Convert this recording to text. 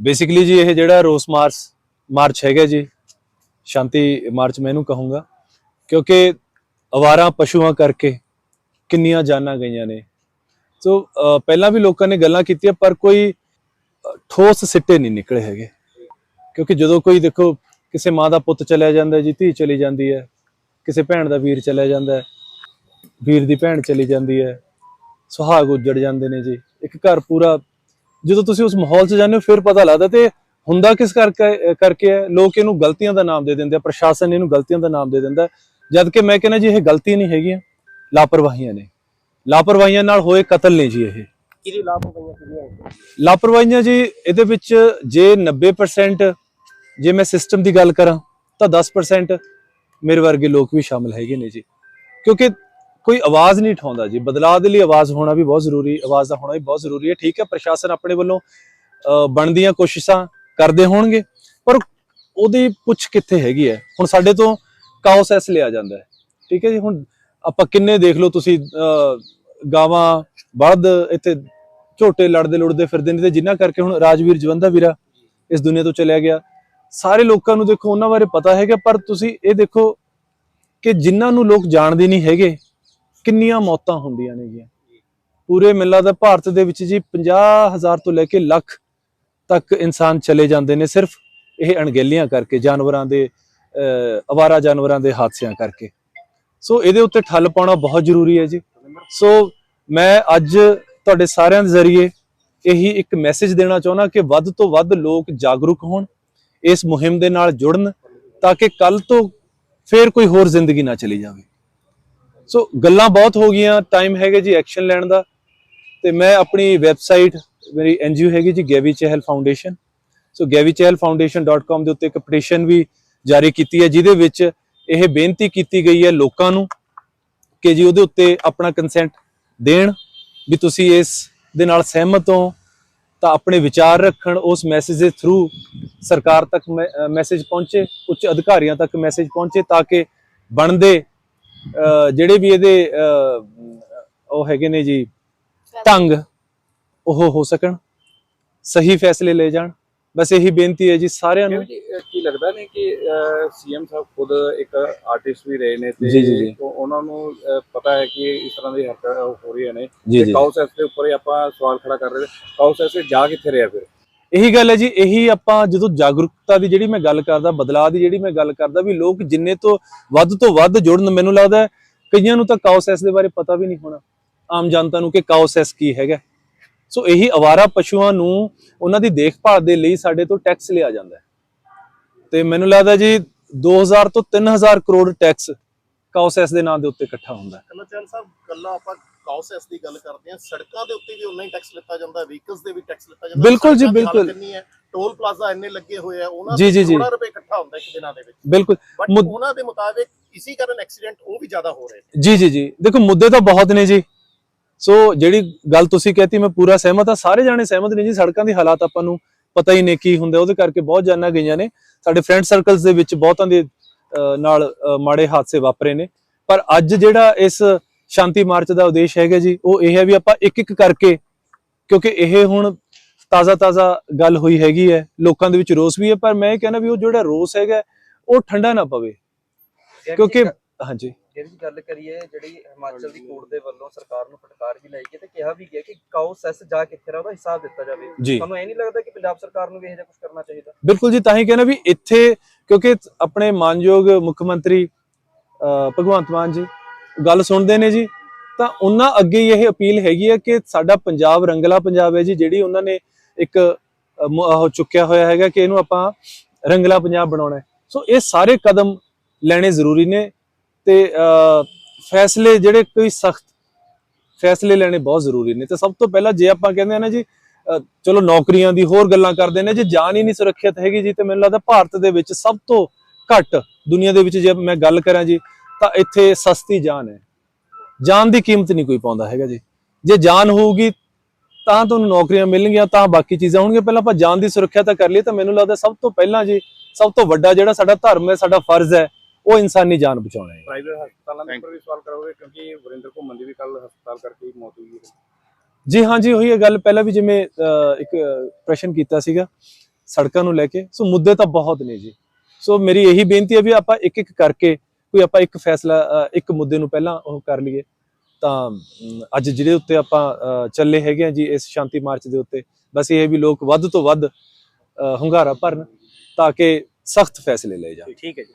Basically ਜੀ ਇਹ ਜਿਹੜਾ ਰੋਸ ਮਾਰਚ ਮਾਰਚ ਹੈਗਾ ਜੀ, ਸ਼ਾਂਤੀ ਮਾਰਚ ਮੈਂ ਇਹਨੂੰ ਕਹੂੰਗਾ, ਕਿਉਂਕਿ ਅਵਾਰਾ ਪਸ਼ੂਆਂ ਕਰਕੇ ਕਿੰਨੀਆਂ ਜਾਨਾਂ ਗਈਆਂ ਨੇ। ਸੋ ਪਹਿਲਾਂ ਵੀ ਲੋਕਾਂ ਨੇ ਗੱਲਾਂ ਕੀਤੀਆਂ, ਪਰ ਕੋਈ ਠੋਸ ਸਿੱਟੇ ਨਹੀਂ ਨਿਕਲੇ ਹੈਗੇ। ਕਿਉਂਕਿ ਜਦੋਂ ਕੋਈ ਦੇਖੋ, ਕਿਸੇ ਮਾਂ ਦਾ ਪੁੱਤ ਚਲਿਆ ਜਾਂਦਾ ਜੀ, ਧੀ ਚਲੀ ਜਾਂਦੀ ਹੈ, ਕਿਸੇ ਭੈਣ ਦਾ ਵੀਰ ਚਲਿਆ ਜਾਂਦਾ ਵੀਰ ਦੀ ਭੈਣ ਚਲੀ ਜਾਂਦੀ ਹੈ, ਸੁਹਾਗ ਉੱਜੜ ਜਾਂਦੇ ਨੇ ਜੀ। ਇੱਕ ਘਰ ਪੂਰਾ ਜਦੋਂ ਤੁਸੀਂ ਉਸ ਮਾਹੌਲ 'ਚ ਜਾਂਦੇ ਹੋ ਫਿਰ ਪਤਾ ਲੱਗਦਾ ਤੇ ਹੁੰਦਾ ਕਿਸ ਕਰਕੇ ਕਰਕੇ ਹੈ? ਲੋਕ ਇਹਨੂੰ ਗਲਤੀਆਂ ਦਾ ਨਾਮ ਦੇ ਦਿੰਦੇ ਆ ਪ੍ਰਸ਼ਾਸਨ ਇਹਨੂੰ ਗਲਤੀਆਂ ਦਾ ਨਾਮ ਦੇ ਦਿੰਦਾ। ਜਦ ਕਿ ਮੈਂ ਕਹਿੰਦਾ ਜੀ ਇਹ ਗਲਤੀ ਨਹੀਂ ਹੈਗੀਆਂ ਲਾਪਰਵਾਹੀਆਂ ਨੇ। ਲਾਪਰਵਾਹੀਆਂ ਨਾਲ ਹੋਏ ਕਤਲ ਨੇ ਜੀ ਇਹ। ਕਿਹਦੀ ਕਿਹਦੀਆਂ ਲਾਪਰਵਾਹੀਆਂ ਜੀ ਇਹਦੇ ਵਿੱਚ ਜੇ 90% ਜੇ ਮੈਂ ਸਿਸਟਮ ਦੀ ਗੱਲ ਕਰਾਂ ਤਾਂ 10% ਮੇਰੇ ਵਰਗੇ ਲੋਕ ਵੀ ਸ਼ਾਮਲ ਹੈਗੇ ਨੇ ਜੀ। ਕਿਉਂਕਿ ਕੋਈ ਆਵਾਜ਼ ਨਹੀਂ ਉਠਾਉਂਦਾ ਜੀ। ਬਦਲਾਅ ਦੇ ਲਈ ਆਵਾਜ਼ ਹੋਣਾ ਵੀ ਬਹੁਤ ਜ਼ਰੂਰੀ ਆਵਾਜ਼ ਦਾ ਹੋਣਾ ਵੀ ਬਹੁਤ ਜ਼ਰੂਰੀ ਹੈ। ਠੀਕ ਹੈ ਪ੍ਰਸ਼ਾਸਨ ਆਪਣੇ ਵੱਲੋਂ ਅਹ, ਬਣਦੀਆਂ ਕੋਸ਼ਿਸ਼ਾਂ ਕਰਦੇ ਹੋਣਗੇ ਪਰ ਉਹਦੀ ਪੁੱਛ ਕਿੱਥੇ ਹੈਗੀ ਹੈ? ਹੁਣ ਸਾਡੇ ਤੋਂ ਕਾਉਸ ਐਸ ਲਿਆ ਜਾਂਦਾ ਹੈ। ਠੀਕ ਹੈ ਜੀ ਹੁਣ ਆਪਾਂ ਕਿੰਨੇ ਦੇਖ ਲਓ ਤੁਸੀਂ ਅਹ, ਗਾਵਾਂ ਬਲਦ ਇੱਥੇ ਝੋਟੇ ਲੜਦੇ ਲੁੜਦੇ ਫਿਰਦੇ ਨੇ ਤੇ ਜਿਨ੍ਹਾਂ ਕਰਕੇ ਹੁਣ ਰਾਜਵੀਰ ਜਵੰਦਾ ਵੀਰਾ ਇਸ ਦੁਨੀਆ ਤੋਂ ਚਲਿਆ ਗਿਆ। ਸਾਰੇ ਲੋਕਾਂ ਨੂੰ ਦੇਖੋ ਉਹਨਾਂ ਬਾਰੇ ਪਤਾ ਹੈਗਾ ਪਰ ਤੁਸੀਂ ਇਹ ਦੇਖੋ ਕਿ ਜਿਨ੍ਹਾਂ ਨੂੰ ਲੋਕ ਜਾਣਦੇ ਨਹੀਂ ਹੈਗੇ ਕਿੰਨੀਆਂ ਮੌਤਾਂ ਹੁੰਦੀਆਂ ਨੇ ਨੇਗੀਆਂ ਪੂਰੇ ਮਿਲਾ ਦਾ ਭਾਰਤ ਦੇ ਵਿੱਚ ਜੀ 50000 ਤੋਂ ਲੈ ਕੇ ਲੱਖ ਤੱਕ ਇਨਸਾਨ ਚਲੇ ਜਾਂਦੇ ਨੇ ਸਿਰਫ ਇਹ ਅਣਗਹਿਲੀਆਂ ਕਰਕੇ ਜਾਨਵਰਾਂ ਦੇ ਅਹ, ਅਵਾਰਾ ਜਾਨਵਰਾਂ ਦੇ ਹਾਦਸਿਆਂ ਕਰਕੇ। ਸੋ ਇਹਦੇ ਉੱਤੇ ਠੱਲ ਪਾਉਣਾ ਬਹੁਤ ਜ਼ਰੂਰੀ ਹੈ ਜੀ। ਸੋ ਮੈਂ ਅੱਜ ਤੁਹਾਡੇ ਸਾਰਿਆਂ ਦੇ ਜ਼ਰੀਏ ਇਹੀ ਇੱਕ ਮੈਸੇਜ ਦੇਣਾ ਚਾਹੁੰਦਾ ਕਿ ਵੱਧ ਤੋਂ ਵੱਧ ਲੋਕ ਜਾਗਰੂਕ ਹੋਣ ਇਸ ਮੁਹਿੰਮ ਦੇ ਨਾਲ ਜੁੜਨ ਤਾਂ ਕਿ ਕੱਲ ਤੋਂ ਫੇਰ ਕੋਈ ਹੋਰ ਜ਼ਿੰਦਗੀ ਨਾ ਚਲੀ ਜਾਵੇ। ਸੋ ਗੱਲਾਂ ਬਹੁਤ ਹੋ ਗਈਆਂ ਟਾਈਮ ਹੈਗਾ ਜੀ ਐਕਸ਼ਨ ਲੈਣ ਦਾ। ਤੇ ਮੈਂ ਆਪਣੀ ਵੈਬਸਾਈਟ ਮੇਰੀ ਐਨਜੀਓ ਹੈਗੀ ਜੀ ਗੈਵੀ ਚਹਿਲ ਫਾਊਂਡੇਸ਼ਨ ਸੋ gavichahalfoundation.com ਦੇ ਉੱਤੇ ਇੱਕ ਪਟੀਸ਼ਨ ਵੀ ਜਾਰੀ ਕੀਤੀ ਹੈ, ਜਿਹਦੇ ਵਿੱਚ ਇਹ ਬੇਨਤੀ ਕੀਤੀ ਗਈ ਹੈ ਲੋਕਾਂ ਨੂੰ ਕਿ ਜੀ ਉਹਦੇ ਉੱਤੇ ਆਪਣਾ ਕੰਸੈਂਟ ਦੇਣ, ਵੀ ਤੁਸੀਂ ਇਸ ਦੇ ਨਾਲ ਸਹਿਮਤ ਹੋ, ਤਾਂ ਆਪਣੇ ਵਿਚਾਰ ਰੱਖਣ, ਉਸ ਮੈਸੇਜ ਦੇ ਥਰੂ ਸਰਕਾਰ ਤੱਕ ਮੈਸੇਜ ਪਹੁੰਚੇ, ਉੱਚ ਅਧਿਕਾਰੀਆਂ ਤੱਕ ਮੈਸੇਜ ਪਹੁੰਚੇ, ਤਾਂ ਕਿ ਬਣਦੇ ਜਿਹੜੇ ਵੀ ਇਹਦੇ ਉਹ ਹੈਗੇ ਨੇ ਜੀ ਢੰਗ ਉਹ ਹੋ ਸਕਣ ਸਹੀ ਫੈਸਲੇ ਲੈ ਜਾਣ। ਬਸ ਇਹੀ ਬੇਨਤੀ ਹੈ ਜੀ ਸਾਰਿਆਂ ਨੂੰ। ਕੀ ਲੱਗਦਾ ਨੇ ਕਿ ਸੀਐਮ ਸਾਹਿਬ ਖੁਦ ਇੱਕ ਆਰਟਿਸਟ ਵੀ ਰਹੇ ਨੇ ਤੇ ਉਹਨਾਂ ਨੂੰ ਪਤਾ ਹੈ ਕਿ ਇਸ ਤਰ੍ਹਾਂ ਦੀ ਹਰਕਤਾਂ ਹੋ ਰਹੀਆਂ ਨੇ। ਕਾਉਸੈਸ ਦੇ ਉੱਪਰ ਆਪਾਂ ਸਵਾਲ ਖੜਾ ਕਰ ਰਹੇ ਕਾਉਸੈਸ ਤੇ ਜਾ ਕਿੱਥੇ ਰਿਹਾ ਫਿਰ? ਇਹੀ ਗੱਲ ਹੈ ਜੀ, ਇਹੀ ਆਪਾਂ ਜਦੋਂ ਜਾਗਰੂਕਤਾ ਦੀ ਜਿਹੜੀ ਮੈਂ ਗੱਲ ਕਰਦਾ, ਬਦਲਾਅ ਦੀ ਜਿਹੜੀ ਮੈਂ ਗੱਲ ਕਰਦਾ, ਵੀ ਲੋਕ ਜਿੰਨੇ ਤੋਂ ਵੱਧ ਤੋਂ ਵੱਧ ਜੁੜਨ, ਮੈਨੂੰ ਲੱਗਦਾ ਕਈਆਂ ਨੂੰ ਤਾਂ ਕਾਉਸੈਸ ਦੇ ਬਾਰੇ ਪਤਾ ਵੀ ਨਹੀਂ ਹੋਣਾ। ਆਮ ਜਨਤਾ ਨੂੰ ਕਿ ਕਾਉਸੈਸ ਕੀ ਹੈਗਾ। ਸੋ ਇਹੀ ਅਵਾਰਾ ਪਸ਼ੂਆਂ ਨੂੰ ਉਹਨਾਂ ਦੀ ਦੇਖਭਾਲ ਦੇ ਲਈ ਸਾਡੇ ਤੋਂ ਟੈਕਸ ਲਿਆ ਜਾਂਦਾ ਹੈ। ਤੇ ਮੈਨੂੰ ਲੱਗਦਾ ਜੀ 2000 ਤੋਂ 3000 ਕਰੋੜ ਟੈਕਸ ਕਾਉਸੈਸ ਦੇ ਨਾਂ ਦੇ ਉੱਤੇ ਇਕੱਠਾ ਹੁੰਦਾ ਹੈ। ਕੱਲਾ ਚੈਨ ਸਾਹਿਬ ਕੱਲਾ ਆਪਾਂ ਕਾਉਸੈਸ ਦੀ ਗੱਲ ਕਰਦੇ ਹਾਂ ਸੜਕਾਂ ਦੇ ਉੱਤੇ ਵੀ ਉਨਾ ਹੀ ਟੈਕਸ ਲਿੱਤਾ ਜਾਂਦਾ ਵਹੀਕਲਸ ਦੇ ਵੀ ਟੈਕਸ ਲਿੱਤਾ ਜਾਂਦਾ। ਬਿਲਕੁਲ ਜੀ, ਬਿਲਕੁਲ। ਟੋਲ ਪਲਾਜ਼ਾ ਇੰਨੇ ਲੱਗੇ ਹੋਏ ਆ ਉਹਨਾਂ ਦੇ ਜੀ, ਜੀ। ਕਰੋੜਾਂ ਰੁਪਏ ਇਕੱਠਾ ਹੁੰਦਾ ਇੱਕ ਦਿਨਾਂ ਦੇ ਵਿੱਚ। ਬਿਲਕੁਲ। ਬਟ ਉਹਨਾਂ ਦੇ ਮੁਤਾਬਿਕ ਇਸੇ ਕਾਰਨ ਐਕਸੀਡੈਂਟ ਉਹ ਵੀ ਜ਼ਿਆਦਾ ਹੋ ਰਹੇ ਨੇ। ਜੀ ਜੀ ਜੀ। ਦੇਖੋ ਮੁੱਦੇ ਤਾਂ ਬਹੁਤ ਨੇ ਜੀ। ਸੋ ਜਿਹੜੀ ਗੱਲ ਤੁਸੀਂ ਕਹਿਤੀ ਮੈਂ ਪੂਰਾ ਸਹਿਮਤ ਹਾਂ। ਸਾਰੇ ਜਾਣੇ ਸਹਿਮਤ ਨੇ ਜੀ ਸੜਕਾਂ ਦੀ ਹਾਲਾਤ ਆਪਾਂ ਨੂੰ ਪਤਾ ਹੀ ਨਹੀਂ ਕੀ ਹੁੰਦੇ ਉਹਦੇ ਕਰਕੇ ਬਹੁਤ ਜਾਨਾਂ ਗਈਆਂ ਨੇ। ਸਾਡੇ ਫਰੈਂਡ ਸਰਕਲਸ ਦੇ ਵਿੱਚ ਬਹੁਤਾਂ ਦੇ ਨਾਲ ਮਾੜੇ ਹਾਦਸੇ ਵਾਪਰੇ ਨੇ। ਪਰ ਅੱਜ ਜਿਹੜਾ ਇਸ ਸ਼ਾਂਤੀ ਮਾਰਚ ਦਾ ਉਦੇਸ਼ ਹੈਗਾ ਜੀ। ਉਹ ਇਹ ਹੈ ਵੀ ਆਪਾਂ ਇੱਕ ਇੱਕ ਕਰਕੇ ਕਿਉਂਕਿ ਇਹ ਹੁਣ ਤਾਜ਼ਾ ਤਾਜ਼ਾ ਗੱਲ ਹੋਈ ਹੈਗੀ ਹੈ। ਲੋਕਾਂ ਦੇ ਵਿੱਚ ਰੋਸ ਵੀ ਹੈ ਪਰ ਮੈਂ ਇਹ ਕਹਿੰਦਾ ਵੀ ਉਹ ਜਿਹੜਾ ਰੋਸ ਹੈਗਾ ਉਹ ਠੰਡਾ ਨਾ ਪਵੇ। ਕਿਉਂਕਿ ਹਾਂਜੀ। ਜੇ ਵੀ ਗੱਲ ਕਰੀਏ ਜਿਹੜੀ ਹਿਮਾਚਲ ਦੀ ਕੋਰਟ ਦੇ ਵੱਲੋਂ ਸਰਕਾਰ ਨੂੰ ਫਟਕਾਰ ਵੀ ਲਾਈ ਗਈ ਤੇ ਕਿਹਾ ਵੀ ਗਿਆ ਕਿ ਕਾਉ ਸੈਸ ਜਾ ਕਿੱਥੇ ਰਿਹਾ ਉਹਦਾ ਹਿਸਾਬ ਦਿੱਤਾ ਜਾਵੇ। ਤੁਹਾਨੂੰ ਇਹ ਨਹੀਂ ਲੱਗਦਾ ਕਿ ਪੰਜਾਬ ਸਰਕਾਰ ਨੂੰ ਵੀ ਇਹ ਜਿਹਾ ਕੁਝ ਕਰਨਾ ਚਾਹੀਦਾ? ਬਿਲਕੁਲ ਜੀ ਤਾਂ ਹੀ ਕਹਿੰਦਾ ਵੀ ਇੱਥੇ ਕਿਉਂਕਿ ਆਪਣੇ ਮਾਨਯੋਗ ਮੁੱਖ ਮੰਤਰੀ ਭਗਵੰਤ ਮਾਨ ਜੀ ਗੱਲ ਸੁਣਦੇ ਨੇ ਜੀ ਤਾਂ ਉਹਨਾਂ ਅੱਗੇ ਇਹ ਅਪੀਲ ਹੈਗੀ ਹੈ ਕਿ ਸਾਡਾ ਪੰਜਾਬ ਰੰਗਲਾ ਪੰਜਾਬ ਹੈ ਜੀ ਜਿਹੜੀ ਉਹਨਾਂ ਨੇ ਇੱਕ ਉਹ ਚੁੱਕਿਆ ਹੋਇਆ ਹੈਗਾ ਕਿ ਇਹਨੂੰ ਆਪਾਂ ਰੰਗਲਾ ਪੰਜਾਬ ਬਣਾਉਣਾ ਹੈ। ਸੋ ਇਹ ਸਾਰੇ ਕਦਮ ਲੈਣੇ ਜ਼ਰੂਰੀ ਨੇ ਤੇ ਅਹ, ਫੈਸਲੇ ਜਿਹੜੇ ਕੋਈ ਸਖਤ ਫੈਸਲੇ ਲੈਣੇ ਬਹੁਤ ਜ਼ਰੂਰੀ ਨੇ। ਤੇ ਸਭ ਤੋਂ ਪਹਿਲਾਂ ਜੇ ਆਪਾਂ ਕਹਿੰਦੇ ਆ ਨਾ ਜੀ ਚਲੋ ਨੌਕਰੀਆਂ ਦੀ ਹੋਰ ਗੱਲਾਂ ਕਰਦੇ ਨੇ ਜੇ ਜਾਨ ਹੀ ਨਹੀਂ ਸੁਰੱਖਿਅਤ ਹੈਗੀ ਜੀ ਤੇ ਮੈਨੂੰ ਲੱਗਦਾ ਭਾਰਤ ਦੇ ਵਿੱਚ ਸਭ ਤੋਂ ਘੱਟ ਦੁਨੀਆ ਦੇ ਵਿੱਚ ਜੇ ਮੈਂ ਗੱਲ ਕਰਾਂ ਜੀ ਤਾਂ ਇੱਥੇ ਸਸਤੀ ਜਾਨ ਹੈ। ਜਾਨ ਦੀ ਕੀਮਤ ਨਹੀਂ ਕੋਈ ਪਾਉਂਦਾ ਹੈਗਾ ਜੀ। ਜੇ ਜਾਨ ਹੋਊਗੀ ਤਾਂ ਤੁਹਾਨੂੰ ਨੌਕਰੀਆਂ ਮਿਲਣਗੀਆਂ ਤਾਂ ਬਾਕੀ ਚੀਜ਼ਾਂ ਹੋਣਗੀਆਂ। ਪਹਿਲਾਂ ਆਪਾਂ ਜਾਨ ਦੀ ਸੁਰੱਖਿਆ ਤਾਂ ਕਰ ਲਈ ਤਾਂ ਮੈਨੂੰ ਲੱਗਦਾ ਸਭ ਤੋਂ ਪਹਿਲਾਂ ਜੀ ਸਭ ਤੋਂ ਵੱਡਾ ਜਿਹੜਾ ਸਾਡਾ ਧਰਮ ਹੈ ਸਾਡਾ ਫਰਜ਼ ਹੈ ਉਹ ਇਨਸਾਨੀ ਜਾਨ ਬਚਾਉਣਾ ਹੈ। ਪ੍ਰਾਈਵੇਟ ਹਸਪਤਾਲਾਂ ਦੇ ਉੱਪਰ ਵੀ ਸਵਾਲ ਕਰੋਗੇ ਕਿਉਂਕਿ ਵਰਿੰਦਰ ਘੁੰਮਣ ਦੀ ਵੀ ਕੱਲ ਹਸਪਤਾਲ ਕਰਕੇ ਹੀ ਮੌਤ ਹੋਈ ਹੈ। ਜੀ ਹਾਂ ਜੀ ਉਹੀ ਇਹ ਗੱਲ। ਪਹਿਲਾਂ ਵੀ ਜਿਵੇਂ ਇੱਕ ਪ੍ਰਸ਼ਨ ਕੀਤਾ ਸੀਗਾ ਸੜਕਾਂ ਨੂੰ ਲੈ ਕੇ। ਸੋ ਮੁੱਦੇ ਤਾਂ ਬਹੁਤ ਨੇ ਜੀ। ਸੋ ਮੇਰੀ ਇਹੀ ਬੇਨਤੀ ਹੈ ਵੀ ਆਪਾਂ ਇੱਕ ਇੱਕ ਕਰਕੇ ਕੋਈ ਆਪਾਂ ਇੱਕ ਫੈਸਲਾ ਅ, ਇੱਕ ਮੁੱਦੇ ਨੂੰ ਪਹਿਲਾਂ ਉਹ ਕਰ ਲਈਏ ਤਾਂ ਅੱਜ ਜਿਹਦੇ ਉੱਤੇ ਆਪਾਂ ਅ, ਚੱਲੇ ਹੈਗੇ ਆ ਜੀ ਇਸ ਸ਼ਾਂਤੀ ਮਾਰਚ ਦੇ ਉੱਤੇ ਬਸ ਇਹ ਵੀ ਲੋਕ ਵੱਧ ਤੋਂ ਵੱਧ ਅ, ਹੁੰਗਾਰਾ ਭਰਨ ਤਾਂ ਕਿ ਸਖਤ ਫੈਸਲੇ ਲਏ ਜਾਣ। ਠੀਕ ਹੈ ਜੀ।